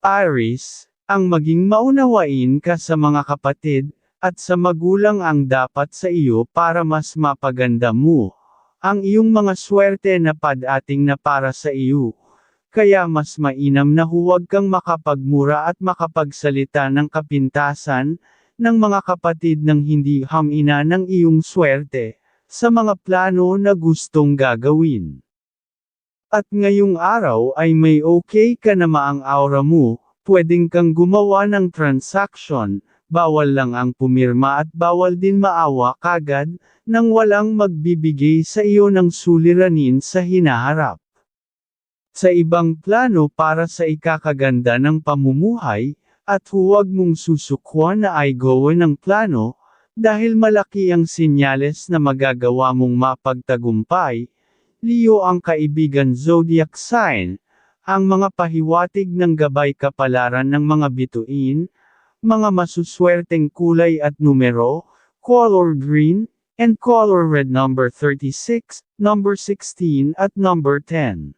Aris, ang maging maunawain ka sa mga kapatid, at sa magulang ang dapat sa iyo para mas mapaganda mo. Ang iyong mga swerte na padating na para sa iyo. Kaya mas mainam na huwag kang makapagmura at makapagsalita ng kapintasan, ng mga kapatid ng hindi hamina ng iyong swerte, sa mga plano na gustong gagawin. At ngayong araw ay may okay ka na maang aura mo, pwedeng kang gumawa ng transaction, bawal lang ang pumirma at bawal din maawa kagad, nang walang magbibigay sa iyo ng suliranin sa hinaharap. Sa ibang plano para sa ikakaganda ng pamumuhay, at huwag mong susukwan na ay gawin ng plano, dahil malaki ang sinyales na magagawa mong mapagtagumpay, Leo ang kaibigan zodiac sign, ang mga pahiwatig ng gabay kapalaran ng mga bituin, mga masuswerteng kulay at numero, color green, and color red number 36, number 16 at number 10.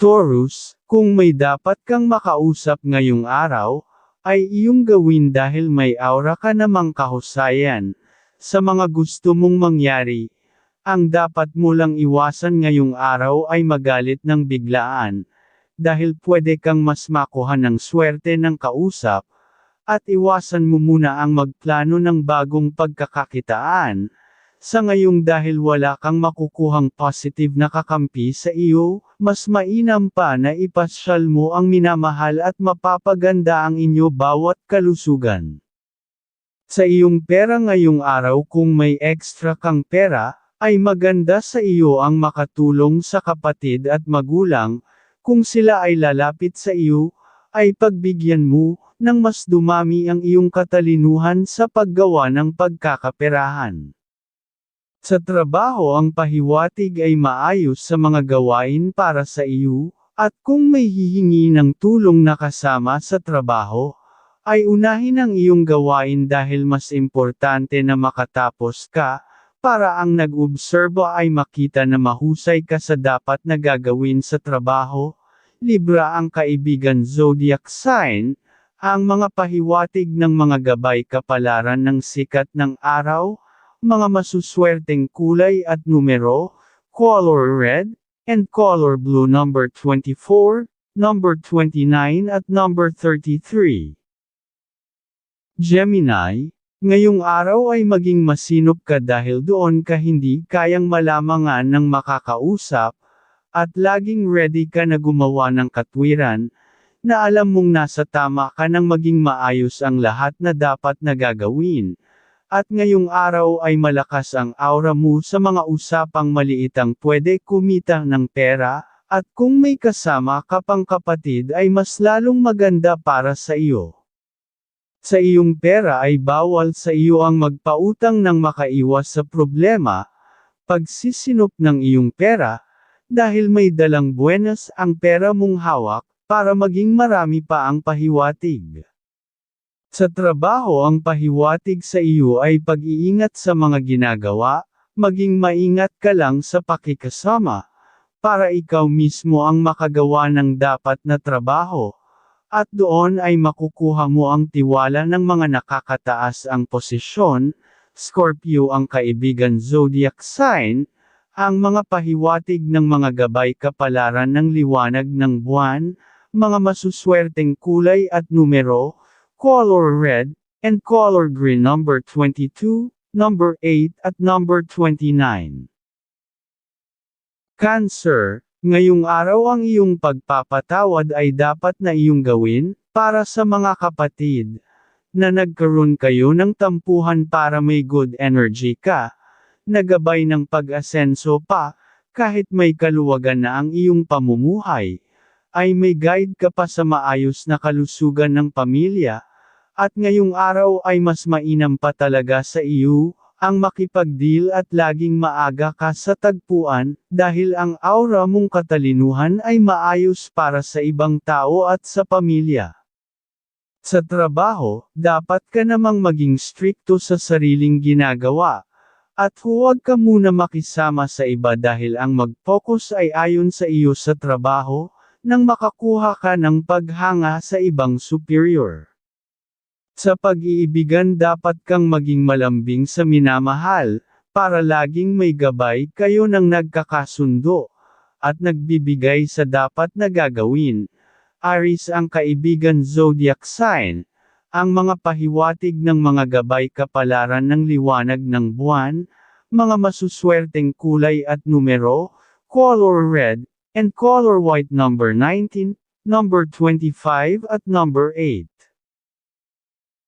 Taurus, kung may dapat kang makausap ngayong araw, ay iyong gawin dahil may aura ka namang kahusayan. Sa mga gusto mong mangyari, ang dapat mo lang iwasan ngayong araw ay magalit ng biglaan, dahil pwede kang mas makuha ng swerte ng kausap, at iwasan mo muna ang magplano ng bagong pagkakakitaan. Sa ngayong dahil wala kang makukuhang positive na kakampi sa iyo, mas mainam pa na ipasyal mo ang minamahal at mapapaganda ang inyo bawat kalusugan. Sa iyong pera ngayong araw kung may extra kang pera, ay maganda sa iyo ang makatulong sa kapatid at magulang, kung sila ay lalapit sa iyo, ay pagbigyan mo, ng mas dumami ang iyong katalinuhan sa paggawa ng pagkakaperahan. Sa trabaho ang pahiwatig ay maayos sa mga gawain para sa iyo, at kung may hihingi ng tulong na kasama sa trabaho, ay unahin ang iyong gawain dahil mas importante na makatapos ka, para ang nag-obserbo ay makita na mahusay ka sa dapat na gagawin sa trabaho, Libra ang kaibigan zodiac sign, ang mga pahiwatig ng mga gabay kapalaran ng sikat ng araw, mga masuswerteng kulay at numero, color red, and color blue number 24, number 29 at number 33. Gemini, Ngayong araw ay maging masinop ka dahil doon ka hindi kayang malamangan ng makakausap, at laging ready ka na gumawa ng katwiran, na alam mong nasa tama ka nang maging maayos ang lahat na dapat na gagawin. At ngayong araw ay malakas ang aura mo sa mga usapang maliitang pwede kumita ng pera, at kung may kasama ka pang kapatid ay mas lalong maganda para sa iyo. Sa iyong pera ay bawal sa iyo ang magpautang ng makaiwas sa problema, pagsisinop ng iyong pera, dahil may dalang buenas ang pera mong hawak, para maging marami pa ang pahiwatig. Sa trabaho ang pahiwatig sa iyo ay pag-iingat sa mga ginagawa, maging maingat ka lang sa pakikasama, para ikaw mismo ang makagawa ng dapat na trabaho, at doon ay makukuha mo ang tiwala ng mga nakakataas ang posisyon, Scorpio ang kaibigan zodiac sign, ang mga pahiwatig ng mga gabay kapalaran ng liwanag ng buwan, mga masuswerteng kulay at numero, color red, and color green number 22, number 8 at number 29. Cancer, Ngayong araw ang iyong pagpapatawad ay dapat na iyong gawin, para sa mga kapatid, na nagkaroon kayo ng tampuhan para may good energy ka, nagabay ng pag-asenso pa, kahit may kaluwagan na ang iyong pamumuhay, ay may guide ka pa sa maayos na kalusugan ng pamilya, at ngayong araw ay mas mainam pa talaga sa iyo, ang makipagdeal at laging maaga ka sa tagpuan, dahil ang aura mong katalinuhan ay maayos para sa ibang tao at sa pamilya. Sa trabaho, dapat ka namang maging strikto sa sariling ginagawa, at huwag ka muna makisama sa iba dahil ang mag-focus ay ayon sa iyo sa trabaho, nang makakuha ka ng paghanga sa ibang superior. Sa pag-iibigan dapat kang maging malambing sa minamahal, para laging may gabay kayo ng nagkakasundo, at nagbibigay sa dapat na gagawin. Aris ang kaibigan zodiac sign, ang mga pahiwatig ng mga gabay kapalaran ng liwanag ng buwan, mga masuswerteng kulay at numero, color red, and color white number 19, number 25 at number 8.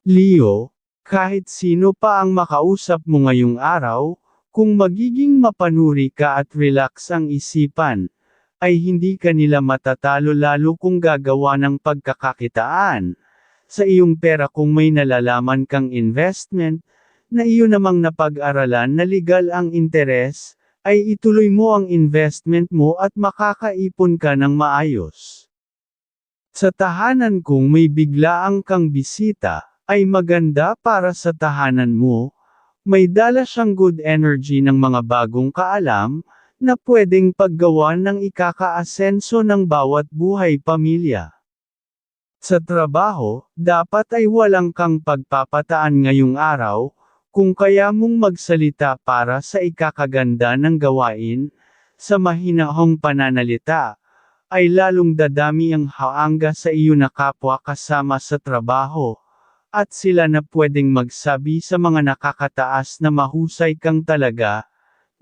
Leo, kahit sino pa ang makausap mo ngayong araw, kung magiging mapanuri ka at relax ang isipan, ay hindi ka nila matatalo lalo kung gagawa ng pagkakakitaan. Sa iyong pera kung may nalalaman kang investment, na iyo namang napag-aralan na legal ang interes, ay ituloy mo ang investment mo at makakaipon ka ng maayos. Sa tahanan kung may biglaang kang bisita, ay maganda para sa tahanan mo, may dala siyang good energy ng mga bagong kaalam, na pwedeng paggawa ng ikakaasenso ng bawat buhay pamilya. Sa trabaho, dapat ay walang kang pagpapataan ngayong araw, kung kaya mong magsalita para sa ikakaganda ng gawain, sa mahinahong pananalita, ay lalong dadami ang haangga sa iyo na kapwa kasama sa trabaho, at sila na pwedeng magsabi sa mga nakakataas na mahusay kang talaga.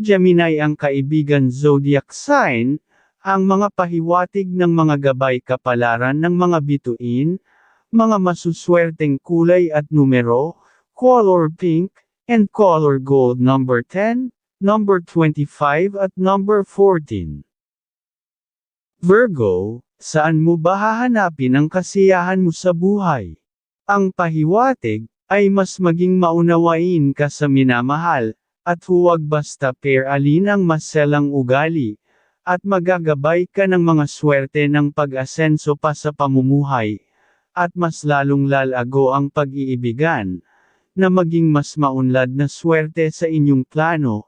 Gemini ang kaibigan zodiac sign, ang mga pahiwatig ng mga gabay kapalaran ng mga bituin, mga masuswerteng kulay at numero, color pink, and color gold number 10, number 25 at number 14. Virgo, saan mo ba hahanapin ang kasiyahan mo sa buhay? Ang pahiwatig, ay mas maging maunawain ka sa minamahal, at huwag basta pair alin ang maselang ugali, at magagabay ka ng mga swerte ng pag-asenso pa sa pamumuhay, at mas lalong lalago ang pag-iibigan, na maging mas maunlad na swerte sa inyong plano,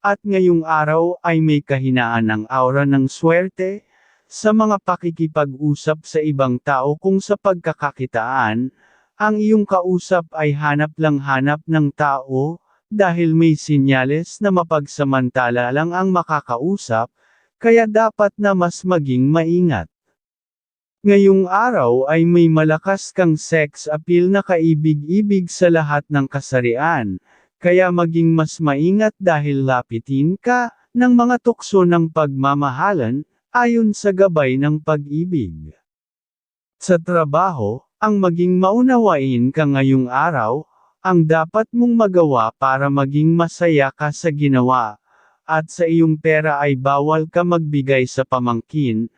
at ngayong araw ay may kahinaan ang aura ng swerte, sa mga pakikipag-usap sa ibang tao kung sa pagkakakitaan, ang iyong kausap ay hanap lang hanap ng tao, dahil may sinyales na mapagsamantala lang ang makakausap, kaya dapat na mas maging maingat. Ngayong araw ay may malakas kang sex appeal na kaibig-ibig sa lahat ng kasarian, kaya maging mas maingat dahil lapitin ka, ng mga tukso ng pagmamahalan, ayon sa gabay ng pag-ibig. Sa trabaho, ang maging maunawain ka ngayong araw, ang dapat mong magawa para maging masaya ka sa ginawa, at sa iyong pera ay bawal ka magbigay sa pamangkin,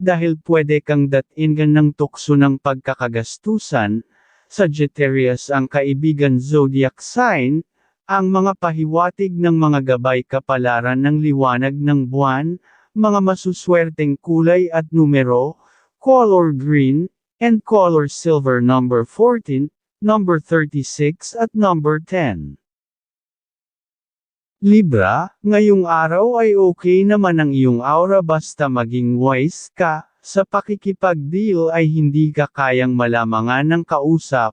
dahil pwede kang datingan ng tukso ng pagkakagastusan, Sagittarius ang kaibigan zodiac sign, ang mga pahiwatig ng mga gabay kapalaran ng liwanag ng buwan, mga masuswerteng kulay at numero, color green, and color silver number 14, number 36 at number 10. Libra, ngayong araw ay okay naman ang iyong aura basta maging wise ka, sa pakikipag-deal ay hindi ka kayang malamangan ng kausap,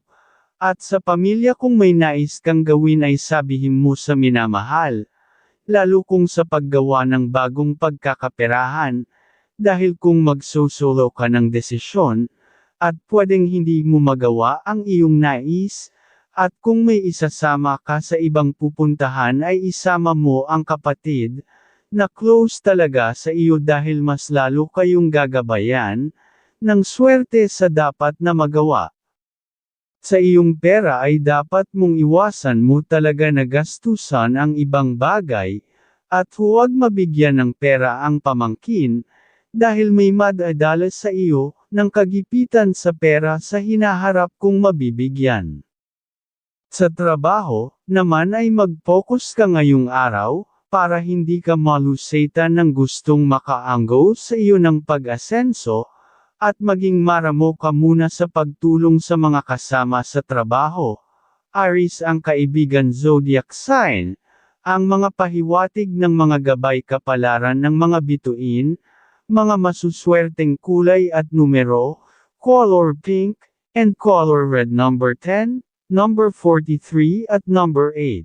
at sa pamilya kung may nais kang gawin ay sabihin mo sa minamahal, lalo kung sa paggawa ng bagong pagkakaperahan, dahil kung magsosolo ka ng desisyon, at pwedeng hindi mo magawa ang iyong nais, at kung may isasama ka sa ibang pupuntahan ay isama mo ang kapatid, na close talaga sa iyo dahil mas lalo kayong gagabayan, ng swerte sa dapat na magawa. Sa iyong pera ay dapat mong iwasan mo talaga na gastusan ang ibang bagay, at huwag mabigyan ng pera ang pamangkin, dahil may madadala sa iyo, ng kagipitan sa pera sa hinaharap kung mabibigyan. Sa trabaho, naman ay mag-focus ka ngayong araw, para hindi ka maluseta ng gustong makaanggo sa iyo ng pag-asenso, at maging maramo ka muna sa pagtulong sa mga kasama sa trabaho. Aris ang kaibigan zodiac sign, ang mga pahiwatig ng mga gabay kapalaran ng mga bituin, mga masuswerteng kulay at numero, color pink, and color red number 10, number 43 at number 8.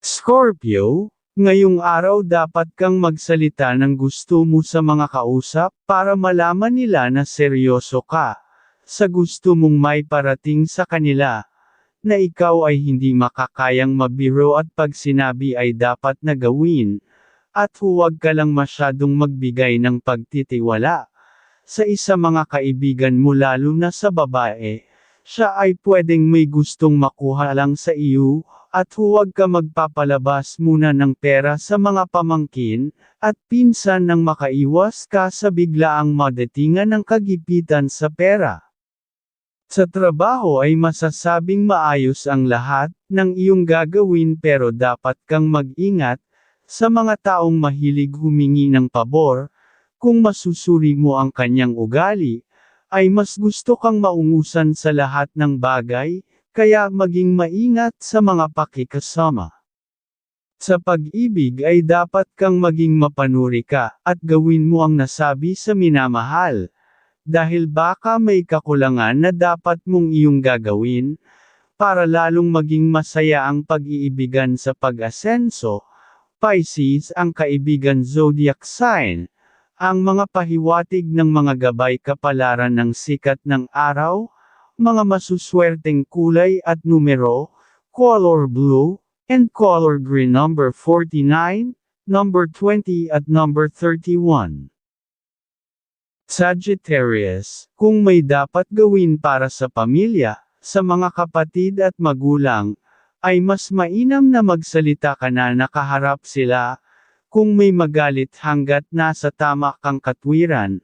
Scorpio, ngayong araw dapat kang magsalita ng gusto mo sa mga kausap para malaman nila na seryoso ka sa gusto mong may parating sa kanila na ikaw ay hindi makakayang mabiro at pag sinabi ay dapat na gawin, at huwag ka lang masyadong magbigay ng pagtitiwala. Sa isa mga kaibigan mo lalo na sa babae, siya ay pwedeng may gustong makuha lang sa iyo, at huwag ka magpapalabas muna ng pera sa mga pamangkin, at pinsan nang makaiwas ka sa biglaang madatingan ng kagipitan sa pera. Sa trabaho ay masasabing maayos ang lahat ng iyong gagawin pero dapat kang mag-ingat sa mga taong mahilig humingi ng pabor, kung masusuri mo ang kanyang ugali, ay mas gusto kang maungusan sa lahat ng bagay, kaya maging maingat sa mga pakikasama. Sa pag-ibig ay dapat kang maging mapanuri ka, at gawin mo ang nasabi sa minamahal, dahil baka may kakulangan na dapat mong iyong gagawin, para lalong maging masaya ang pag-iibigan sa pag-asenso. Pisces ang kaibigan zodiac sign, ang mga pahiwatig ng mga gabay kapalaran ng sikat ng araw, mga masuswerteng kulay at numero, color blue, and color green number 49, number 20 at number 31. Sagittarius, kung may dapat gawin para sa pamilya, sa mga kapatid at magulang, ay mas mainam na magsalita ka na nakaharap sila, kung may magalit hanggat nasa tama kang katwiran,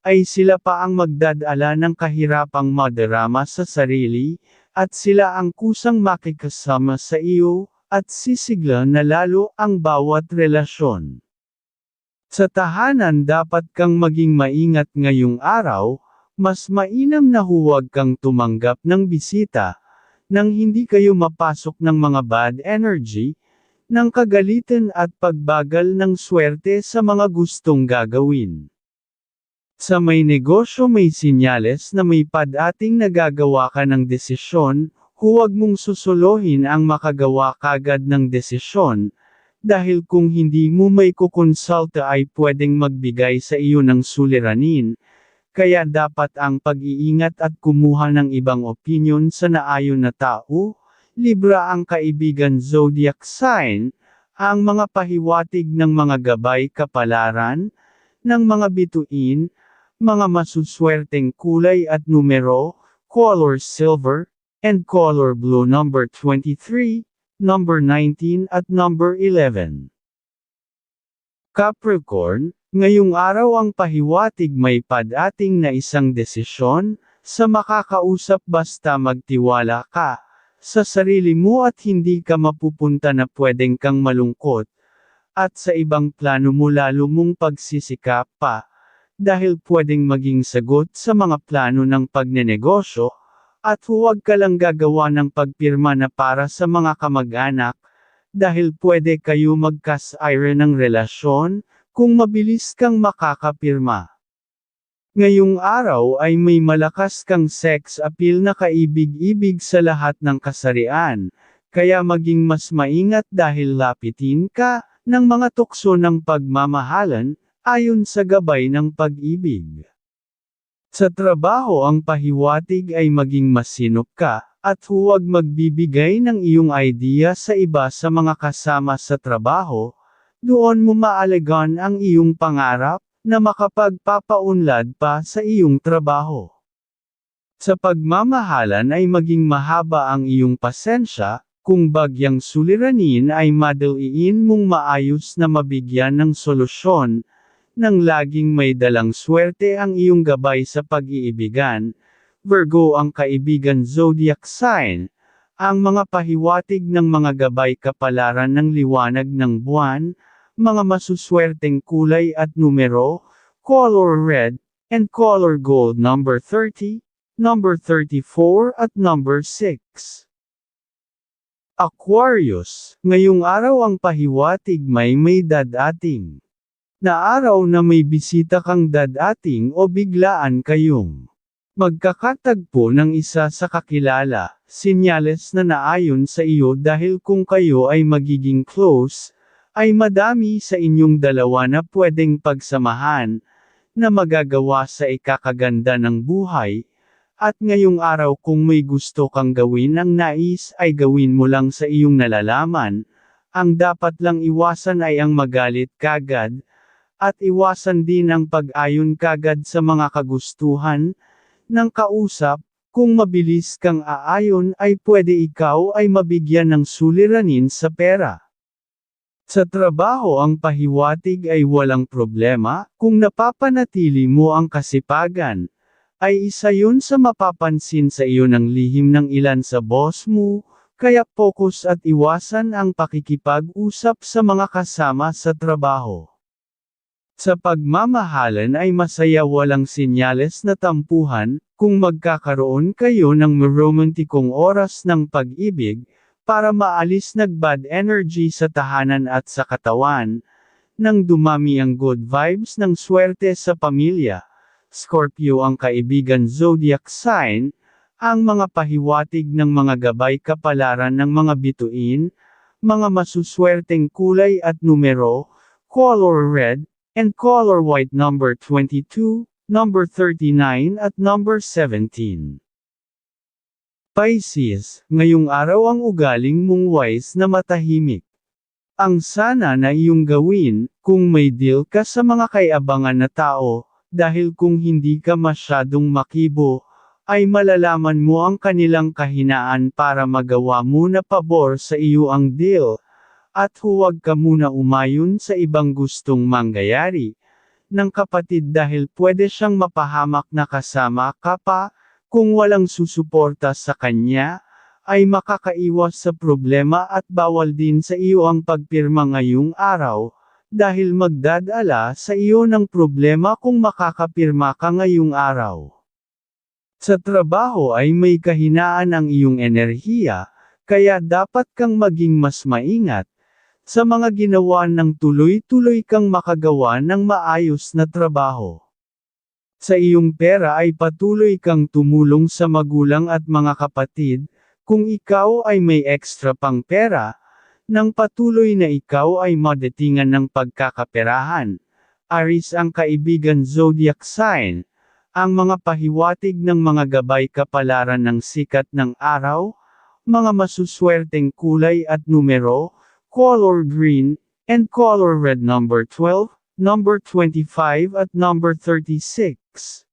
ay sila pa ang magdadala ng kahirapang madarama sa sarili, at sila ang kusang makikasama sa iyo, at sisigla na lalo ang bawat relasyon. Sa tahanan dapat kang maging maingat ngayong araw, mas mainam na huwag kang tumanggap ng bisita, nang hindi kayo mapasok ng mga bad energy, ng kagalitan at pagbagal ng swerte sa mga gustong gagawin. Sa may negosyo may sinyales na may padating nagagawa ka ng desisyon, huwag mong susuluhin ang makagawa kagad ng desisyon, dahil kung hindi mo may kukonsulta ay pwedeng magbigay sa iyo ng suliranin, kaya dapat ang pag-iingat at kumuha ng ibang opinion sa naayon na tao, Libra ang kaibigan zodiac sign, ang mga pahiwatig ng mga gabay kapalaran, ng mga bituin, mga masuswerteng kulay at numero, color silver, and color blue number 23, number 19 at number 11. Capricorn, ngayong araw ang pahiwatig may padating na isang desisyon, sa makakausap basta magtiwala ka, sa sarili mo at hindi ka mapupunta na pwedeng kang malungkot, at sa ibang plano mo lalo mong pagsisikap pa, dahil pwedeng maging sagot sa mga plano ng pagnenegosyo, at huwag ka lang gagawa ng pagpirma na para sa mga kamag-anak, dahil pwede kayo magkas-ire ng relasyon, kung mabilis kang makakapirma. Ngayong araw ay may malakas kang sex appeal na kaibig-ibig sa lahat ng kasarian, kaya maging mas maingat dahil lapitin ka, ng mga tukso ng pagmamahalan, ayon sa gabay ng pag-ibig. Sa trabaho ang pahiwatig ay maging masinop ka, at huwag magbibigay ng iyong idea sa iba sa mga kasama sa trabaho, doon mo maalagan ang iyong pangarap, na makapagpapaunlad pa sa iyong trabaho. Sa pagmamahalan ay maging mahaba ang iyong pasensya, kung bagyang suliranin ay madaliin mong maayos na mabigyan ng solusyon, nang laging may dalang swerte ang iyong gabay sa pag-iibigan, Virgo ang kaibigan zodiac sign, ang mga pahiwatig ng mga gabay kapalaran ng liwanag ng buwan, mga masuswerteng kulay at numero, color red, and color gold number 30, number 34 at number 6. Aquarius, ngayong araw ang pahiwatig may may dadating. na araw na may bisita kang dadating o biglaan kayong magkakatagpo ng isa sa kakilala, sinyales na naayon sa iyo dahil kung kayo ay magiging close, ay madami sa inyong dalawa na pwedeng pagsamahan, na magagawa sa ikakaganda ng buhay, at ngayong araw kung may gusto kang gawin ang nais ay gawin mo lang sa iyong nalalaman, ang dapat lang iwasan ay ang magalit kagad, at iwasan din ang pag-ayon kagad sa mga kagustuhan, ng kausap, kung mabilis kang aayon ay pwede ikaw ay mabigyan ng suliranin sa pera. Sa trabaho ang pahiwatig ay walang problema, kung napapanatili mo ang kasipagan, ay isa yun sa mapapansin sa iyo ng lihim ng ilan sa boss mo, kaya focus at iwasan ang pakikipag-usap sa mga kasama sa trabaho. Sa pagmamahalan ay masaya walang sinyales na tampuhan, kung magkakaroon kayo ng romantikong oras ng pag-ibig, para maalis nag bad energy sa tahanan at sa katawan, nang dumami ang good vibes ng swerte sa pamilya. Scorpio ang kaibigan zodiac sign, ang mga pahiwatig ng mga gabay kapalaran ng mga bituin, mga masuswerteng kulay at numero, color red, and color white number 22, number 39 at number 17. Pisces, ngayong araw ang ugaling mong wise na matahimik. Ang sana na iyong gawin, kung may deal ka sa mga kayabangan na tao, dahil kung hindi ka masyadong makibo, ay malalaman mo ang kanilang kahinaan para magawa mo na pabor sa iyo ang deal, at huwag ka muna umayon sa ibang gustong mangyayari ng kapatid dahil pwede siyang mapahamak na kasama ka pa, kung walang susuporta sa kanya, ay makakaiwas sa problema at bawal din sa iyo ang pagpirma ngayong araw, dahil magdadala sa iyo ng problema kung makakapirma ka ngayong araw. Sa trabaho ay may kahinaan ang iyong enerhiya, kaya dapat kang maging mas maingat, sa mga ginawa ng tuloy-tuloy kang makagawa ng maayos na trabaho. Sa iyong pera ay patuloy kang tumulong sa magulang at mga kapatid, kung ikaw ay may extra pang pera, nang patuloy na ikaw ay madatingan ng pagkakaperahan. Aris ang kaibigan zodiac sign, ang mga pahiwatig ng mga gabay kapalaran ng sikat ng araw, mga masuswerteng kulay at numero, color green, and color red number 12, number 25 at number 36. X